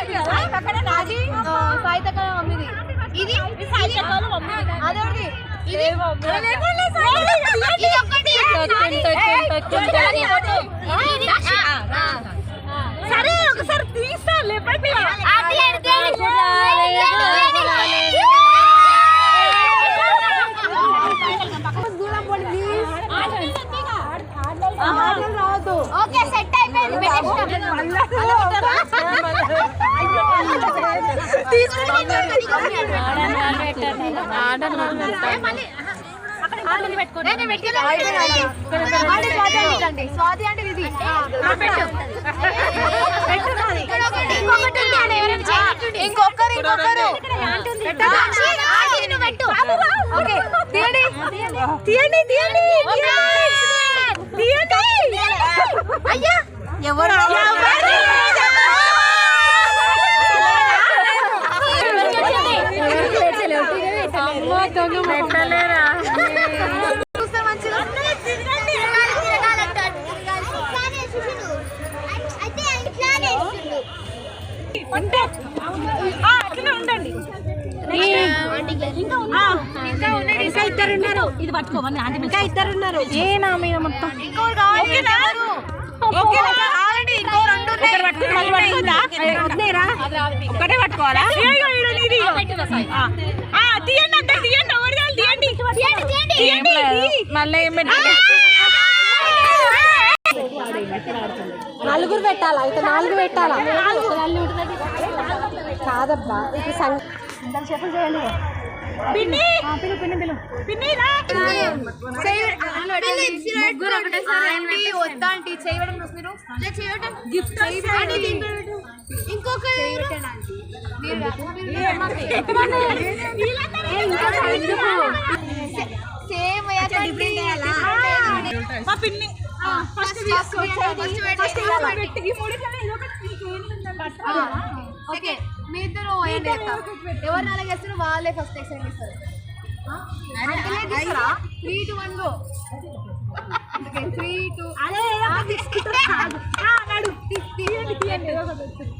అది సాయితక మమ్మీది ఇది అదొకటి ఇది సరే ఒకసారి తీస్తా లేపండి ఓకే సెట్ అయిపోయింది స్వాతి అంటే ఇది ఇంకొకరు ఇంకొకరు పెట్టు తీయండి తీయండి తీయండి తీయండి అయ్యా ఎవరు? ఇంకా ఇద్దరు ఉన్నారు. ఇది పట్టుకోమని ఆంటీ ఇంకా ఇద్దరు ఉన్నారు. ఏ నా మీద మొత్తం. ఒక్కటే పట్టుకోవాలా? తీయండి అంటే తీయండి ఎవరిదాలు తీయండి తీయండి మళ్ళీ ఏం పెట్టాలి నలుగురు పెట్టాలా అయితే నాలుగు పెట్టాలా కాదబ్బా ఇప్పుడు సంగ చెప్పులు చేయండి చేయడం గిఫ్ట్ ఇంకొక సేమ్ మా పిన్ని ఫస్ట్ ఓకే మీ ఇద్దరు ఎవరు నాలుగు వేస్తారు వాళ్ళే ఫస్ట్ ఎక్సైడ్ ఇస్తారు three two one go three two two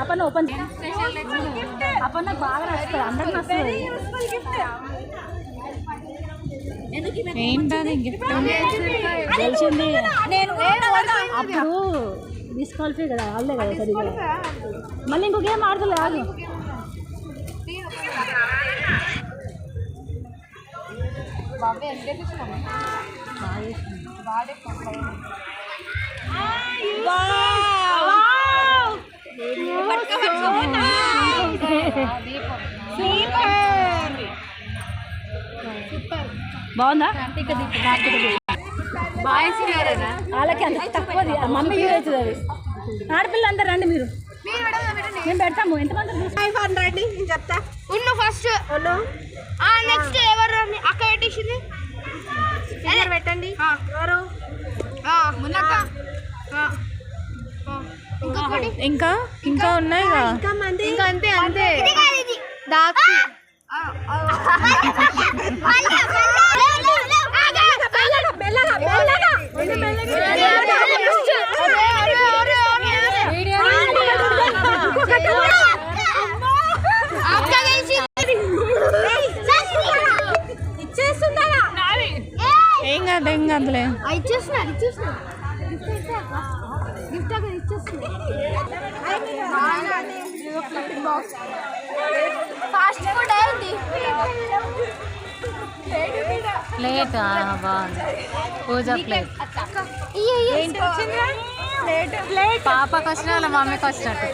Appanna open Appanna నాకు బాగా నచ్చుతుంది అందరికి నచ్చుతుంది. ఏంటది? గిఫ్ట్ తెలిసింది. నేను అప్పుడు డిస్క్వాలిఫై కదా వాళ్ళే కదా సరిగా మళ్ళీ ఇంకో గేమ్ ఆడతలే ఆగు. బాబే బాగుందా? వాళ్ళకి అంత తక్కువది. మమ్మీ యూజ్ అవుతుంది అది ఆడపిల్లలు అందరు రండి మీరు. మేము పెడతాము. ఎంతమంది ఫైవ్ హండ్రెడ్ నేను చెప్తా. ఉన్ను ఫస్ట్. నెక్స్ట్ ఎవరు రండి? అక్క పెట్టేసింది? పెట్టండి. ఎవరు? మున్నక్క ఇంకా? ఇంకా ఉన్నాయి ఇంకా అంతే అంతే. దాక్షి. ఏం కాదు ఏం కాదులే. గిఫ్ట్ అక్కడ ఇచ్చేస్తున్నారు ఫాస్ట్ ఫుడ్ అయింది ప్లేట్. బాగుంది పూజ ప్లేట్ పాపకి వచ్చిన వాళ్ళ మమ్మీకి వచ్చినట్టు